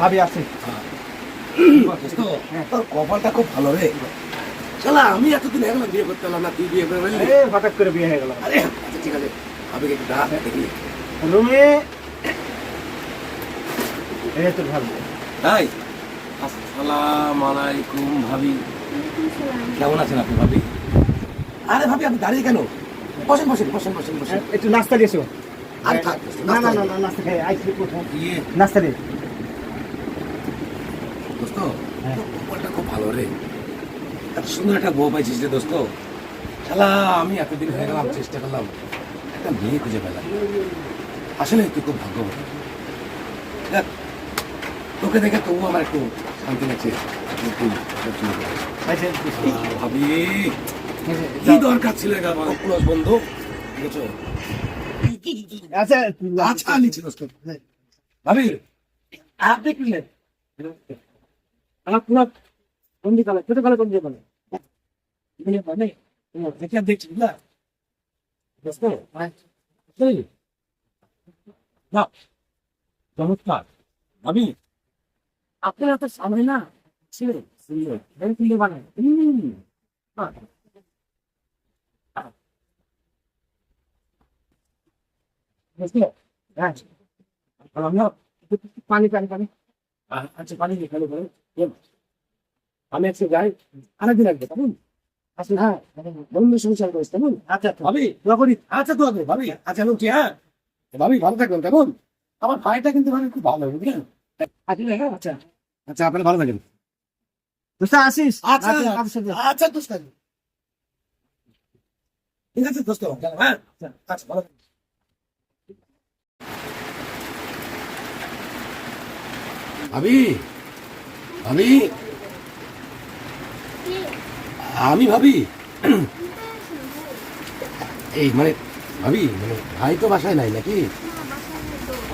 ভাবি আছে আচ্ছা তোর কপালটা খুব ভালো রে। শালা আমি এতদিন এখন বিয়ে করতে পারলাম না তুই বিয়ে করে ফেললি। হঠাৎ করে বিয়ে হয়ে গেল। আরে আচ্ছা ঠিক আছে। একটু দেখি। রুমে। এই তো ভালো তাই আসসালাম আলাইকুম ভাবি। কেমন আছেন আপনি ভাবি? আরে ভাবি আপনি দাঁড়িয়ে কেন? বসেন বসেন বসেন বসেন বসেন। একটু নাস্তা দিয়েছ আরে থাক, না না না না নাস্তা খাই আইসি প্রথম। ইয়ে। নাস্তা দে দোস্ত হ্যাঁ। কপালটা খুব ভালো রে। এত সুন্দর একটা বউ পাইছিস রে দোস্ত। শালা আমি এতদিন হয়ে গেলাম চেষ্টা করলাম। একটা মেয়ে খুঁজে পেলাম। আসলে তুই খুব ভাগ্যবান। দেখ, তোকে দেখে তবু আমার একটু শান্তি লাগছে। ভাবি কি দরকার ছিল বন্ধু বুঝছ? আচ্ছা আচ্ছা ভাবি। আপনি কি মানে মানে দেখে দেখছি না। চমৎকার। আপনার তো সামনে না ছিল। বানায় হুম হ্যাঁ বুঝলে? হ্যাঁ। পানি পানি পানি। আচ্ছা পানি দিয়ে খেলো করে আমি আজকে যাই আরেকদিন আসবে কেমন? আসলে হ্যাঁ বন্ধু সংসার করিস কেমন? আচ্ছা ভাবি দোয়া করি। আচ্ছা তো হবে ভাবি। আচ্ছা আমি উঠি হ্যাঁ। ভাবি ভালো থাকবেন কেমন? আমার ভাইটা কিন্তু মানে খুব ভালো বুঝলেন হ্যাঁ আচ্ছা। আচ্ছা আপনারা ভালো থাকেন। দোস্ত আসিস? আচ্ছা আচ্ছা আচ্ছা দোস্ত। ঠিক আছে দোস্ত হ্যাঁ। আচ্ছা। ভালো ভাবি ভাবি আমি ভাবি? এই মানে ভাবি মানে ভাই তো বাসায় নাই নাকি?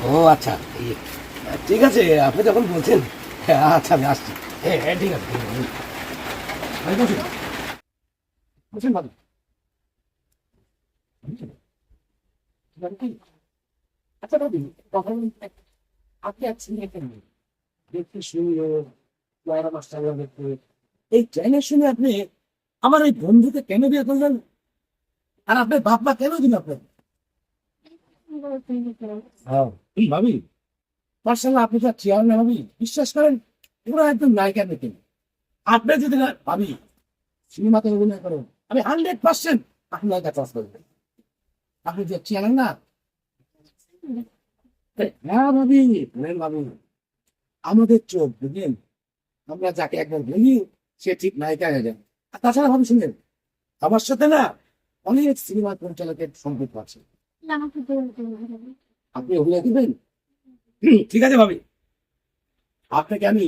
ও আচ্ছা ঠিক আছে, আপনি যখন বলছেন আচ্ছা আমি আসছি। হ্যাঁ হ্যাঁ ঠিক আছে ভাবি আচ্ছা ভাবি, তখন আপনি আছেন এখানে দেখতে লয়রা দেখতে। এই আপনি আমার এই বন্ধুকে কেন বিয়ে করলেন? আর আপনার বাপ মা কেন দিন আপনার হ্যাঁ। ভাবি মার্শাল্লাহ আপনি যা চেয়ার না ভাবি বিশ্বাস করেন পুরো একদম নায়িকার মতন আপনি যদি না ভাবি সিনেমাতে অভিনয় করেন আমি হান্ড্রেড পার্সেন্ট আপনি নায়িকা চাষ করবেন আপনি যে চেয়ার না? হ্যাঁ ভাবি বলেন ভাবি। আমাদের চোখ বুঝলেন? আমরা যাকে একবার বলি সে ঠিক নায়িকা হয়ে যায় আর তাছাড়া ভাবি শুনেন আমার সাথে না অনেক সিনেমা পরিচালকের সম্পর্ক আছে। আপনি অভিনয় করবেন হুম, ঠিক আছে ভাবি। আপনাকে আমি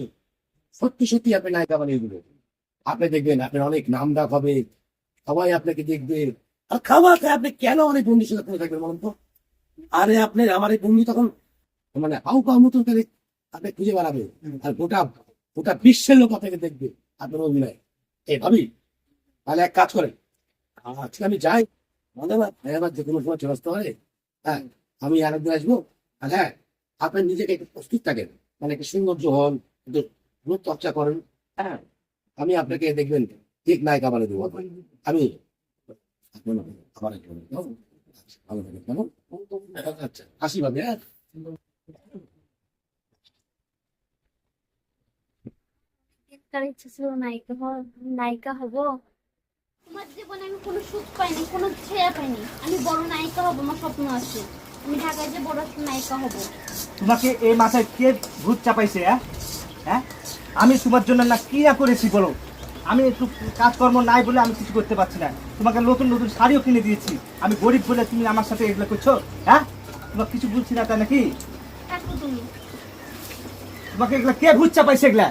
সত্যি সত্যি আপনি নায়িকা বানিয়ে দেবো। আপনি দেখবেন আপনার অনেক নাম ডাক হবে। সবাই আপনাকে দেখবে। আর খাওয়াতে আপনি কেন অনেক বন্ধুর সাথে থাকবেন বলুন তো? আরে আপনি আমার এই বন্ধু তখন মানে হাউ কাউ মতন আপনি খুঁজে বেড়াবে। আর গোটা গোটা বিশ্বের লোক আপনাকে দেখবে আপনার অভিনয়। এই ভাবি তাহলে এক কাজ করেন। আজকে আমি যাই। না যে কোনো সময় চলে আসতে পারে। হ্যাঁ আমি আরেকদিন আসব। আর হ্যাঁ আপনি নিজেকে একটু প্রস্তুত থাকেন। মানে একটু সৌন্দর্য হন একটু চর্চা করেন। হ্যাঁ আমি আপনাকে দেখবেন ঠিক নায়িকা বানিয়ে দেবো আমি আপনার আমার আচ্ছা, ভালো কেমন? আচ্ছা আসি ভাবি হ্যাঁ। একটা ইচ্ছা ছিল নায়িকা হওয়ার নায়িকা হব। আমার জীবনে আমি কোনো সুখ পাইনি কোনো ছেয়া পাইনি। আমি বড় নায়িকা হব আমার স্বপ্ন আছে। আমি ঢাকায় যে বড় নায়িকা হব। তোমাকে এই মাথায় কে ভূত চাপাইছে হ্যাঁ? হ্যাঁ? আমি তোমার জন্য না কি না করেছি বলো? আমি একটু কাজকর্ম নাই বলে আমি কিছু করতে পারছি না। তোমাকে নতুন নতুন শাড়িও কিনে দিয়েছি। আমি গরিব বলে তুমি আমার সাথে এগুলো করছ হ্যাঁ? তোমাকে কিছু বুঝছি না তাই নাকি? তোমাকে এগুলা কে ভূত চাপাইছে এগুলা?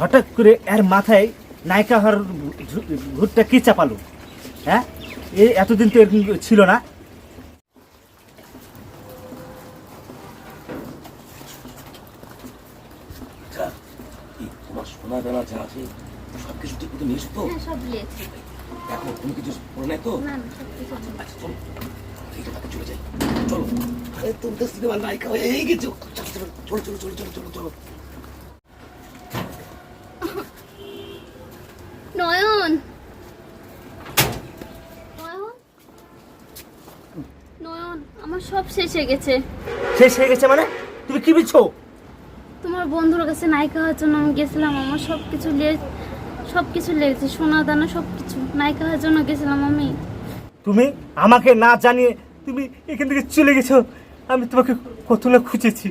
হঠাৎ করে এর মাথায় নায়িকা হওয়ার ভূতটা কে চাপালো? হ্যাঁ? এই এতদিন তো এরকম ছিল না। সোনা দানা যা আছে সবকিছু ঠিক মতো নিস তো? হ্যাঁ সব লিয়েছি দেখো তুমি কিছু তো। আচ্ছা চলো। ঠিক আছে চলে যাই চলো। আরে তুমি তো সিনেমার নায়িকা হয়ে গেছো। চলো চলো চলো চলো চলো চলো চলো নয়ন নয়ন নয়ন আমার সব শেষ হয়ে গেছে। শেষ হয়ে গেছে মানে? তুমি কি বলছো তোমার বন্ধুর কাছে নায়িকা হওয়ার জন্য আমি গেছিলাম আমার সব কিছু লিয়ে সব কিছু লেগেছে সোনা দানা সব কিছু নায়িকা হওয়ার জন্য গেছিলাম আমি। তুমি আমাকে না জানিয়ে তুমি এখান থেকে চলে গেছো আমি তোমাকে কত না খুঁজেছি।